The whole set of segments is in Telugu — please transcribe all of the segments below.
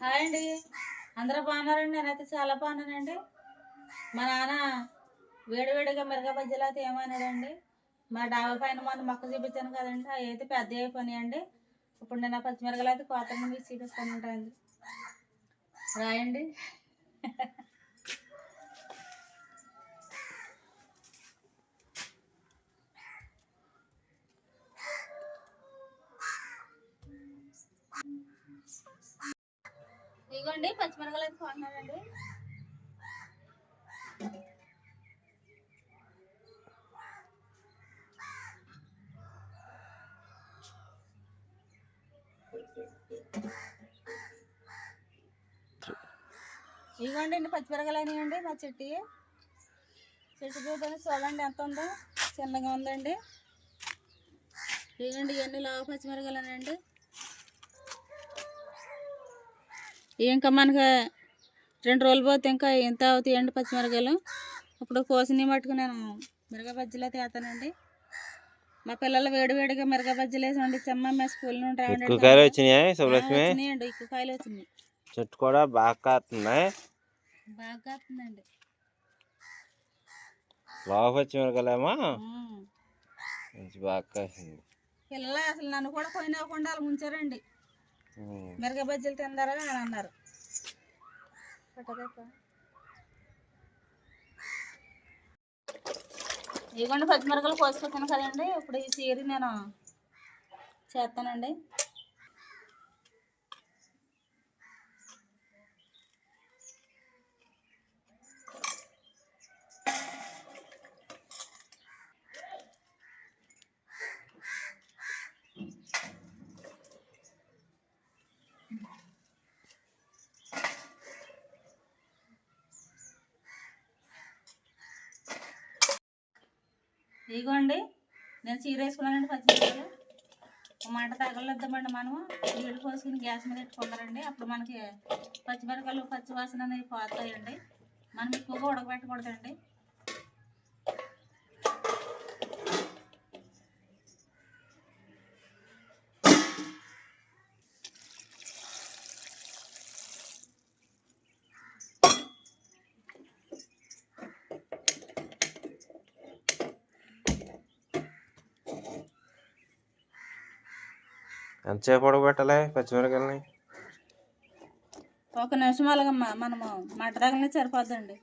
హాయ్ అండి. అందరూ బాగున్నారండి? నేనైతే చాలా బాగున్నానండి. మా నాన్న వేడివేడిగా మిరగ బజ్జీలు అయితే ఏమన్నాడండి మా డాబా పైన మొన్న మొక్క చూపించాను కదండి. అవి అయితే పెద్ద అయిపోయినాయండి. ఇప్పుడు నేను ఆ పచ్చిమిరగలు అయితే కోత మీకు చూపిస్తాను రాయండి. ఇదిగోండి పచ్చిమిరగలు అయితే కొన్నానండి. ఇదిగోండి అండి పచ్చిమిరగలు అయినాయండి మా చెట్టు. చెట్టు చూద్దాం చూడండి ఎంత ఉందో. చిన్నగా ఉందండి. ఇదిగోండి ఇవన్నీ లావు అండి ఇంకా మనకి రెండు రోజులు పోతే ఇంకా ఎంత అవుతాయండి పచ్చిమిరకాయలు? ఇప్పుడు కోసిని మట్టుకు నేను మిరగ బజ్జీలు అయితే వేస్తానండి మా పిల్లలు వేడి వేడిగా మిరగ బజ్జీలు వేసి వండించమ్మ మేము స్కూల్ నుండి రావండి వచ్చినాయి వచ్చినాయండి ఎక్కువ కాయలు వచ్చినాయి. చెట్టు కూడా బాగా కాస్తున్నాయి బాగా కాస్తుందండి లావు పచ్చిమిరకాయలేమో? ఉమ్. మంచి బాగా కాసింది. పిల్లలు అసలు నన్ను కూడా పోయినవ్వకుండా వాళ్ళు ఉంచారండి. మిరగ బజ్జీలు తిందారా అని అన్నారు. ఇదిగోండి పచ్చిమిరకలు కోసుకొచ్చాను కదండి. ఇప్పుడు ఈ చీర నేను చేస్తానండి. ఇదిగోండి నేను చీర వేసుకున్నానండి పచ్చిమిరపకాయలు మంట తగలొద్దామండి మనము. నీళ్ళు పోసుకుని గ్యాస్ మీద పెట్టుకుంటారండి అప్పుడు మనకి పచ్చిమిరపకాయలు పచ్చి వాసన అనేవి పోతాయండి. మనం ఎక్కువగా ఉడకబెట్టకూడదండి. ఎంతసేపు ఉడకబెట్టాలి పచ్చిమిరకాయలని ఒక నిమిషం అలాగ మ- మనము మంట తగలనే సరిపోద్దండి.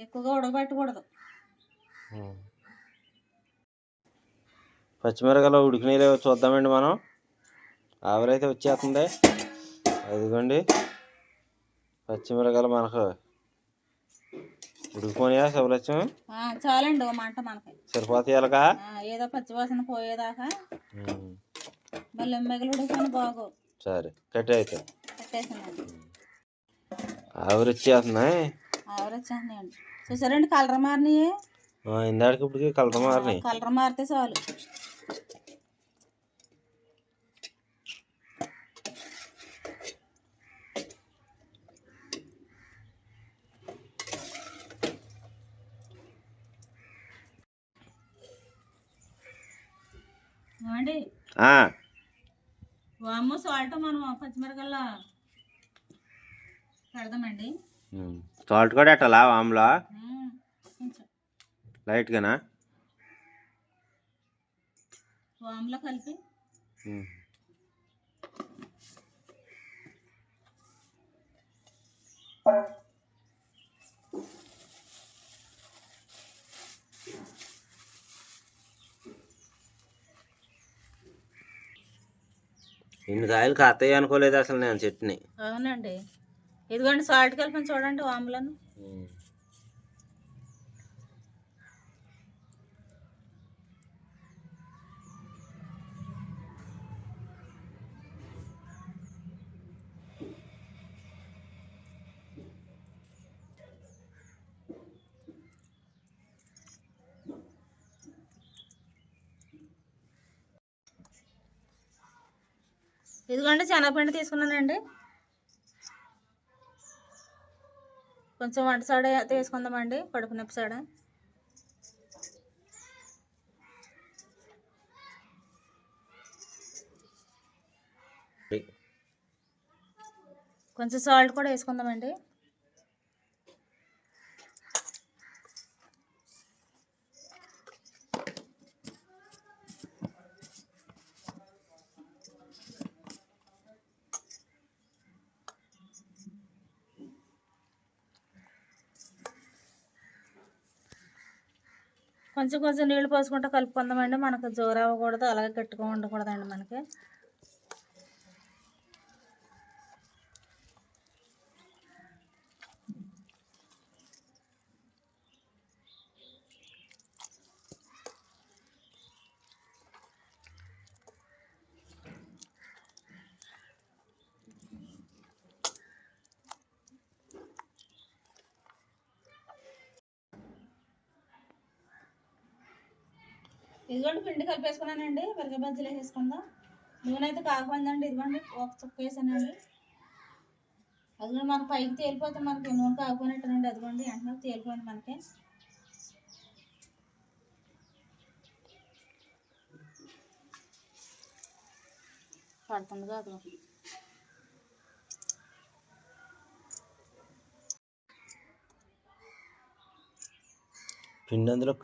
ఎక్కువగా ఉడకబెట్టకూడదు. పచ్చిమిరకాయలు ఉడికినాయి లేవో చూద్దామండి మనం. ఆవిరైతే వచ్చేస్తుంది. అదిగోండి పచ్చిమిరకాయలు మనకు ఉడికిపోయాయా శుభలక్ష్మి ఆ, చాలండి మంట మనకి. సరిపోతాయి ఎలాగా ఏదో పచ్చివాసన పోయేదాకా. మళ్ళీ మిగిలి ఉడుకుని బాగు సరే కట్టి అయితే. పెట్టేసానండి ఆవిరి వచ్చేస్తున్నాయి ఆవిరి వచ్చేస్తున్నాయండి చూసారండి కలర్ మారినాయి? ఇందాడికి ఇప్పటికి కలర్ మారినాయి. కలర్ మారితే చాలు. ఏమండి? ఆ, వాము సాల్ట్ మనం పచ్చిమిరకల్లో పెడదామండి. సాల్ట్ కూడా పెట్టాలా వామ్లో లైట్గానా వాములో కలిపి. ఇన్ని కాయలు కాస్తాయి అనుకోలేదు అసలు నేను చెట్టుని. అవునండి. ఇదిగోండి సాల్ట్ కలిపి చూడండి వాములను. ఇదిగోండి శనగపిండి తీసుకున్నానండి. కొంచెం వంట సోడ తీసుకుందామండి కడుపు నొప్పి సోడ. కొంచెం సాల్ట్ కూడా వేసుకుందామండి. కొంచెం కొంచెం నీళ్ళు పోసుకుంటూ కలుపుకుందామండి. మనకు జోరు అవ్వకూడదు. అలాగే గట్టిగా ఉండకూడదండి మనకి. ఇదిగోండి పిండి కలిపేసుకున్నానండి. మిరగ బజ్జీలు వేసేసుకుందాం. నూనె అయితే కాకపోయిందండి. ఇదిగోండి ఒక చుక్క వేసానండి. అదిగోండి మన పైకి తేలిపోతే మనకి నూనె కాకపోయినట్టునండి. అదిగోండి వెంటనే తేలిపోయింది మనకి. పడుతుంది కాదు. పిండి అందులో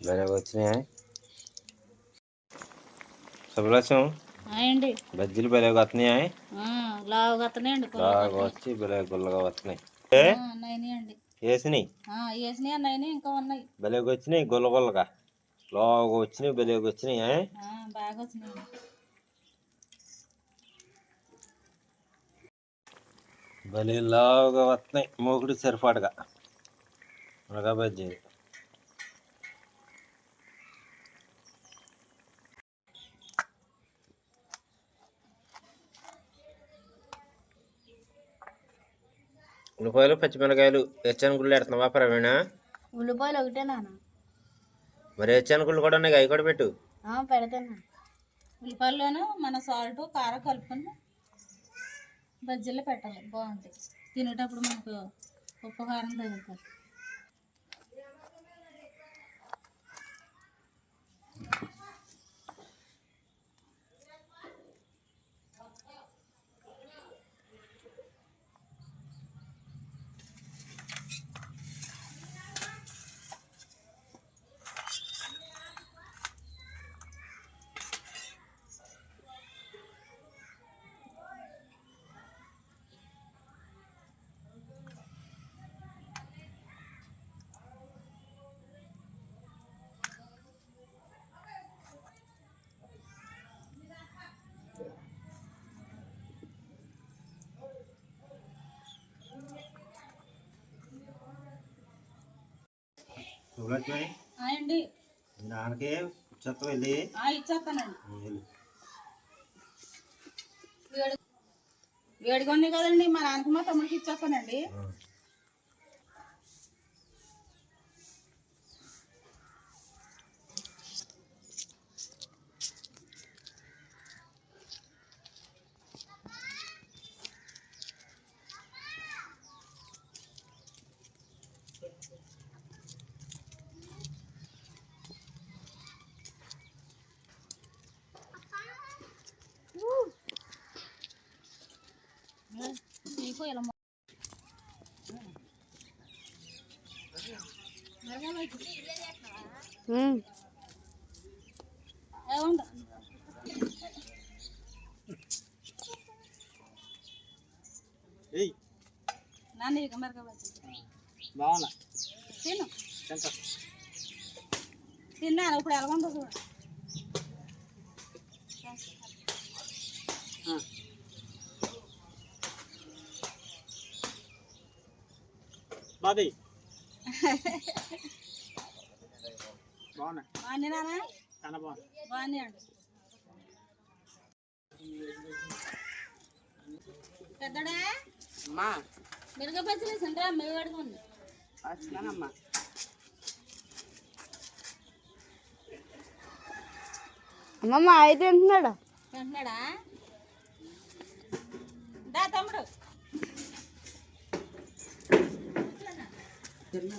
భలే వచ్చినాయా? శుభలక్ష్యం అండి బజ్జీలు భలే వస్తున్నాయా లావుగా వస్తున్నాయండి బాగా వచ్చి భలే గుల్లగా వస్తున్నాయి వేసినాయి? వేసినాయి నైని ఇంకా ఉన్నాయి. భలేగా వచ్చినాయి గుల్ల గుల్లగా? లోగా వచ్చినాయి భలేగా వచ్చినాయి? బాగా వచ్చినాయండి భలే లావుగా వస్తున్నాయి మూకుడు సరిపాటుగా. మునగా బజ్జీ ఉల్లిపాయలు పచ్చిమిరకాయలు ఎచ్చని గుళ్ళు పెడుతున్నావా ప్రవీణ? ఉల్లిపాయలు ఒకటే నాన్న. మరి ఎచ్చని గుళ్ళు కూడా ఉన్నాయి అవి కూడా పెట్టు. పెడతాను ఉల్లిపాయల్లోనూ మన సాల్ట్ కారం కలుపుకొని బజ్జీలు పెట్టాలి. బాగుంటాయి. తినేటప్పుడు మనకు ఉప్పు కారం అండి నాన్నకి చెత్త వెళ్ళి. ఇచ్చేస్తానండి. వేడిగా ఉంది కదండి మా నాన్నకి మా తమ్ముడికి ఇచ్చేస్తానండి. నీకు ఇలా. నాన్న ఇక బాగున్నా తిను తిన్నాను ఇప్పుడు ఎలా ఉందో చూడు బాబీ నాన్న? చాలా బాగుంది బాగుంది అండి పెద్దడా? అమ్మా. మిరగ పచ్చడి సంతరా మెవి పడుకోండి వస్తున్నానమ్మా. అమ్మమ్మ అయితే తింటున్నాడు? తింటున్నాడా? దా తమ్ముడు. ਗੱਲਾਂ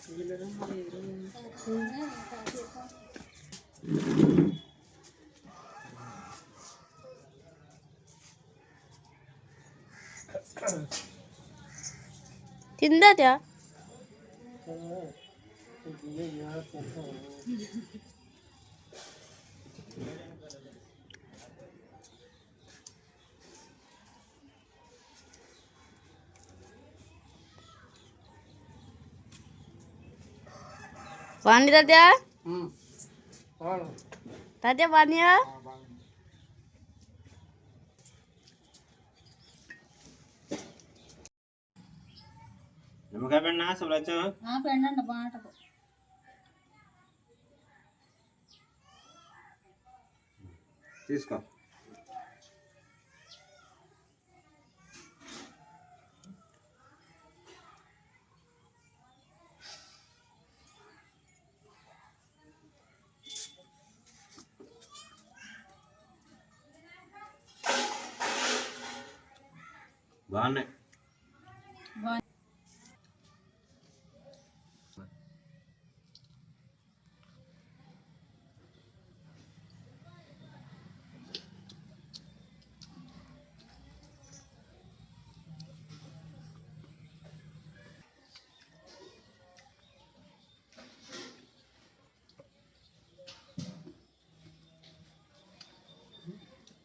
된다 돼. బాగుంది తాత్య తాత్య బాగున్నాయా నిమ్మకాయ పిండి అసలు వచ్చా ఆ పెండండి బాగుంటుంది తీసుకో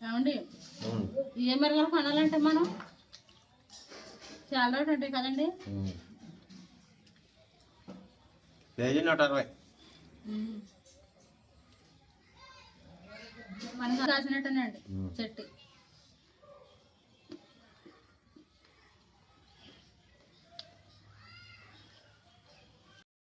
ఏమండి. ఏ మిరగలు కొనాలంటే మనం చాలా రేటు ఉంటాయి కదండి. కేజీ నూట అరవై మనకి కాసినట్టేనండి ఉమ్. చెట్టు